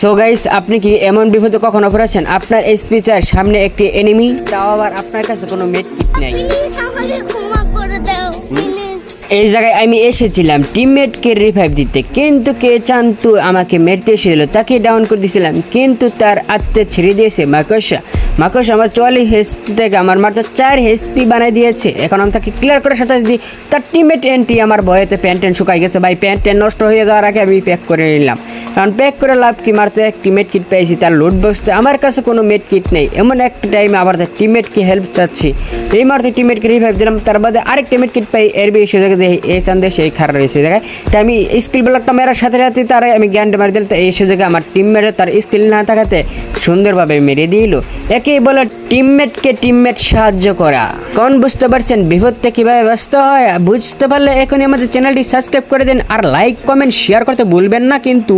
So guys আপনি কি এমন বিপদে কখনো পড়েছেন? আপনার স্পিচার সামনে একটি এনিমি তাও আবার আপনার কাছে কোনো মেট কিট নেই। এই জায়গায় আমি এসেছিলাম টিমমেটকে রিভাইভ দিতে। কিন্তু কে চান্তু আমাকে মেরতে এসেছিল তাকে ডাউন করে দিয়েছিলাম। কিন্তু তার আত্মে ছেড়ে দিয়েছে মাকসা মাকস আমার চুয়াল্লিশ হেসপি থেকে আমার মাত্র চার হেসপি বানিয়ে দিয়েছে। এখন আমি তাকে ক্লিয়ার করে সাথে দিই। তার টিমমেট এন্ট্রি আমার ভয়েতে প্যান্ট শুকাই গেছে। ভাই প্যান্ট নষ্ট হয়ে যাওয়ার আগে আমি প্যাক করে নিলাম। কারণ প্যাক করে লাভ কি? মারতো একটি মেট কিট পেয়েছি, তার লোড বক্সতে আমার কাছে কোনো মেট কিট নেই। এমন একটা টাইমে আবার তার টিমমেটকে হেল্প চাচ্ছি। এই মাত্র টিমমেটকে রিভাইভ দিলাম, তার বাদে আরেক টিমমেট কিট পাই এর বেশি জায়গায় দেখি এই চান্দে সেই খারাপ রয়েছে। জায়গায় তাই আমি স্কিল ব্লকটা মেরার সাথে সাথে তার আমি জ্ঞানটা মারি দিলাম এই সে জায়গায় আমার টিমমেট তার স্কিল না থাকাতে সুন্দরভাবে মেরে দিল। একেই বলে টিমমেটকে টিমমেট সাহায্য করা। কোন বুঝতে পারছেন, বিপদটা কীভাবে ব্যস্ত হয়, বুঝতে পারলে এখনই আমাদের চ্যানেলটি সাবস্ক্রাইব করে দিন, আর লাইক কমেন্ট শেয়ার করতে ভুলবেন না কিন্তু।